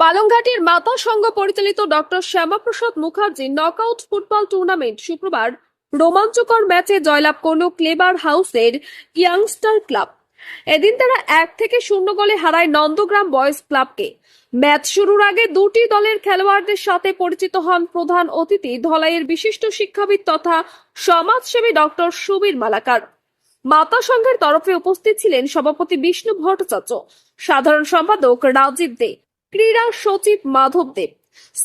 পালংঘাটের মাতা সংঘ পরিচালিত doctor Shyamaprasad Mukherjee knockout football tournament শুক্রবার রোমাঞ্চকর ম্যাচে জয়লাভ করল ক্লেবার হাউসের ইয়াংস্টার ক্লাব এদিন তারা এক থেকে শূন্য গোলে হারায় নন্দগ্রাম বয়েজ ক্লাবকে ম্যাচ শুরুর আগে দুটি দলের খেলোয়াড়দের সাথে পরিচিত হন প্রধান অতিথি ধলাইয়ের বিশিষ্ট শিক্ষাবিদ তথা সমাজসেবী ডক্টর সুবীর মালাকার। মাতা সংঘের তরফে উপস্থিত ছিলেন সভাপতি বিষ্ণু ভট্টাচার্য। সাধারণ সম্পাদক রাজীব দে। ক্রীড়া সচিব মাধব দেব,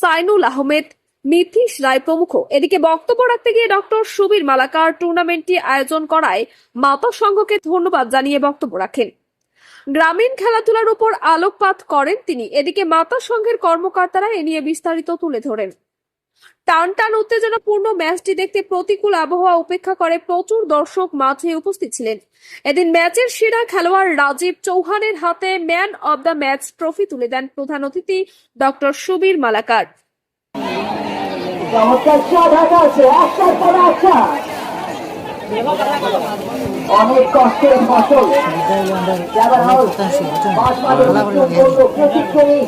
সাইনুল আহমেদ, নীতিশ রায় প্রমুখ। এদিকে বক্তব্য রাখতে গিয়ে ডক্টর সুবীর মালাকার টুর্নামেন্টটি আয়োজন করায় মাতা সংঘকে ধন্যবাদ জানিয়ে বক্তব্য রাখেন। গ্রামীণ খেলাধুলার উপর আলোকপাত করেন তিনি। এদিকে মাতা সংঘের কর্মকর্তারা এ নিয়ে বিস্তারিত তুলে ধরেন। টান টান উত্তেজনাপূর্ণ ম্যাচটি দেখতে প্রতিকূল আবহাওয়া উপেক্ষা করে প্রচুর দর্শক মাঠে উপস্থিত ছিলেন। এদিন ম্যাচের সেরা খেলোয়াড় রাজীব চৌহানের হাতে man of the match trophy তুলে দেন প্রধান অতিথি ডক্টর সুবীর মালাকার। অনেক কষ্টের ফসল। পাঁচ মাঠে বিক্ষোভ করল প্রতিক্রমী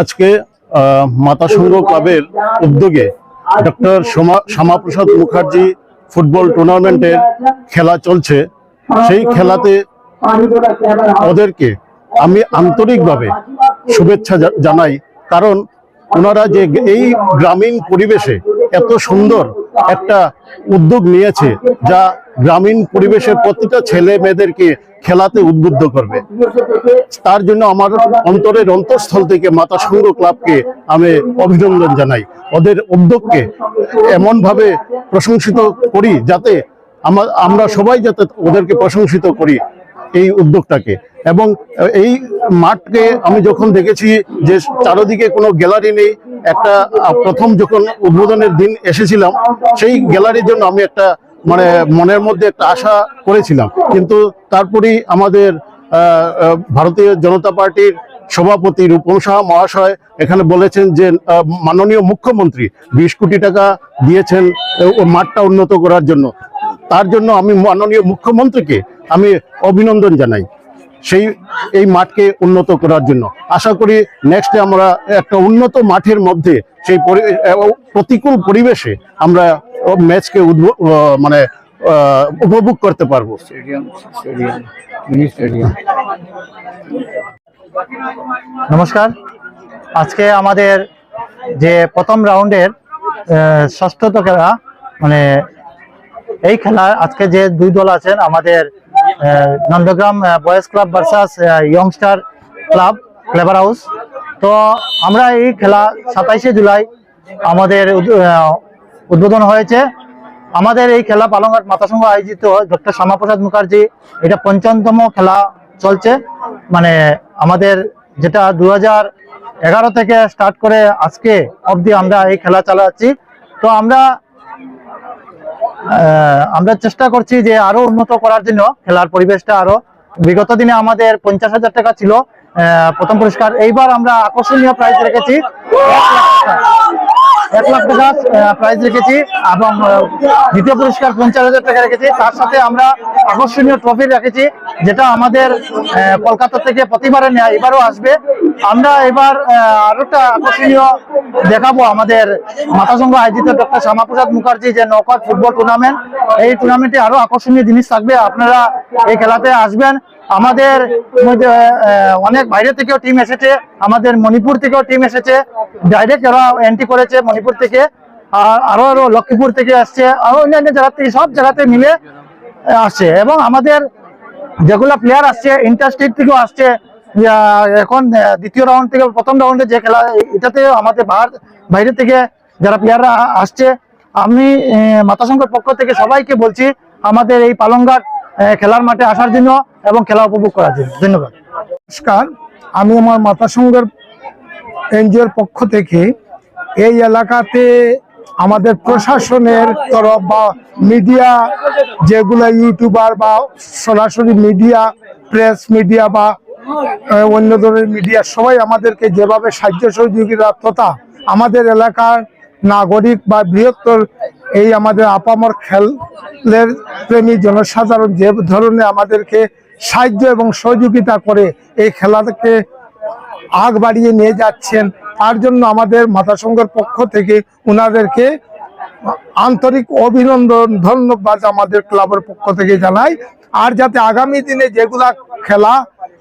আজকে মাতা সংঘ ক্লাবের উদ্যোগে ডক্টর শ্যামাপ্রসাদ মুখার্জি ফুটবল টুর্নামেন্টের খেলা চলছে। সেই খেলাতে ওদেরকে আমি আন্তরিকভাবে শুভেচ্ছা জানাই। কারণ ওনারা যে এই গ্রামীণ পরিবেশে এত সুন্দর একটা উদ্যোগ নিয়েছে, যা গ্রামীণ পরিবেশের প্রতিটা ছেলে মেয়েদেরকে খেলাতে উদ্বুদ্ধ করবে। তার জন্য আমার অন্তরের অন্তঃস্থল থেকে মাতা সংঘ ক্লাবকে আমি অভিনন্দন জানাই। ওদের উদ্যোগকে এমনভাবে প্রশংসিত করি যাতে আমার আমরা সবাই যাতে ওদেরকে প্রশংসিত করি এই উদ্যোগটাকে। এবং এই মাঠকে আমি যখন দেখেছি যে চারদিকে কোনো গ্যালারি নেই, একটা প্রথম যখন উদ্বোধনের দিন এসেছিলাম, সেই গ্যালারির জন্য আমি একটা মানে মনের মধ্যে একটা আশা করেছিলাম। কিন্তু তারপরেই আমাদের ভারতীয় জনতা পার্টির সভাপতি রূপম সাহা মহাশয় এখানে বলেছেন যে মাননীয় মুখ্যমন্ত্রী বিশ কোটি টাকা দিয়েছেন মাঠটা উন্নত করার জন্য। তার জন্য আমি মাননীয় মুখ্যমন্ত্রীকে আমি অভিনন্দন জানাই। সেই এই মাঠকে উন্নত করার জন্য। আশা করি নেক্সটে আমরা একটা উন্নত মাঠের মধ্যে সেই পরি- প্রতিকূল পরিবেশে আমরা ম্যাচকে উদ্ভ- মানে আহ, উপভোগ করতে পারব। স্টেডিয়াম স্টেডিয়াম স্টেডিয়াম নমস্কার। আজকে আমাদের যে প্রথম রাউন্ডের আহ, ষষ্ঠত খেলা মানে এই খেলা আজকে যে দুই দল আছেন আমাদের Nandagram boys club versus youngster club clever house তো আমরা এই খেলা সাতাইশে জুলাই আমাদের উদ্বোধন হয়েছে। আমাদের এই খেলা পালংঘাট মাতাসংঘ আয়োজিত ডক্টর শ্যামাপ্রসাদ মুখার্জি, এটা পঞ্চমতম খেলা চলছে। মানে আমাদের যেটা দু এগারো থেকে স্টার্ট করে আজকে অবধি আমরা এই খেলা চালাচ্ছি। তো আমরা আমরা চেষ্টা করছি যে আরও উন্নত করার জন্য খেলার পরিবেশটা আরও। বিগত দিনে আমাদের পঞ্চাশ হাজার টাকা ছিল প্রথম পুরস্কার। এইবার আমরা আকর্ষণীয় প্রাইজ রেখেছি। এক লাখ টাকা প্রাইজ রেখেছি এবং দ্বিতীয় পুরস্কার পঞ্চাশ হাজার টাকা রেখেছি। তার সাথে আমরা আকর্ষণীয় ট্রফি রেখেছি, যেটা আমাদের কলকাতা থেকে প্রতিবারে নেয় এবারও আসবে। আমরা এবার আরও একটা আকর্ষণীয় দেখাবো আমাদের মাতা সংঘ আয়োজিত ডক্টর শ্যামাপ্রসাদ মুখার্জি যে নৌকার ফুটবল টুর্নামেন্ট এই টুর্নামেন্টে আরও আকর্ষণীয় জিনিস থাকবে। আপনারা এই খেলাতে আসবেন। আমাদের অনেক বাইরে থেকেও টিম এসেছে। আমাদের মণিপুর থেকেও টিম এসেছে। ডাইরেক্ট এরা এন্ট্রি করেছে মণিপুর থেকে আর আরও আরও লক্ষ্মীপুর থেকে আসছে আরও অন্যান্য জায়গা থেকে সব জায়গাতে মিলে আসছে। এবং আমাদের যেগুলো প্লেয়ার আসছে ইন্টারস্টেট থেকেও আসছে এখন দ্বিতীয় রাউন্ড থেকে প্রথম রাউন্ডে যে খেলা এটাতে আমাদের বাহার বাইরে থেকে যারা প্লেয়াররা আসছে আমি আহ, মাতা সংঘের পক্ষ থেকে সবাইকে বলছি আমাদের এই পালংঘাট খেলার মাঠে আসার জন্য এবং খেলা উপভোগ করার জন্য। ধন্যবাদ। নমস্কার আমি আমার মাতা সংঘের এনজিওর পক্ষ থেকে এই এলাকাতে আমাদের প্রশাসনের তরফ বা মিডিয়া, যেগুলো ইউটিউবার বা সরাসরি মিডিয়া, প্রেস মিডিয়া বা অন্য ধরনের মিডিয়া, সবাই আমাদেরকে যেভাবে সাহায্য সহযোগিতা তথা আমাদের এলাকার নাগরিক বা বৃহত্তর এই আমাদের আপামর খেলের প্রেমী জনসাধারণ যে ধরনের আমাদেরকে সাহায্য এবং সহযোগিতা করে এই খেলাকে আগ বাড়িয়ে নিয়ে যাচ্ছেন তার জন্য আমাদের মাতা সংঘের পক্ষ থেকে ওনাদেরকে আন্তরিক অভিনন্দন, ধন্যবাদ আমাদের ক্লাবের পক্ষ থেকে জানাই। আর যাতে আগামী দিনে যেগুলা খেলা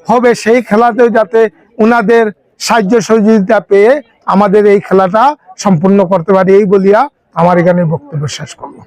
হবে, সেই খেলাতেও যাতে ওনাদের সাহায্য সহযোগিতা পেয়ে আমাদের এই খেলাটা সম্পূর্ণ করতে পারি, এই বলিয়া আমার এখানে বক্তব্য শেষ করব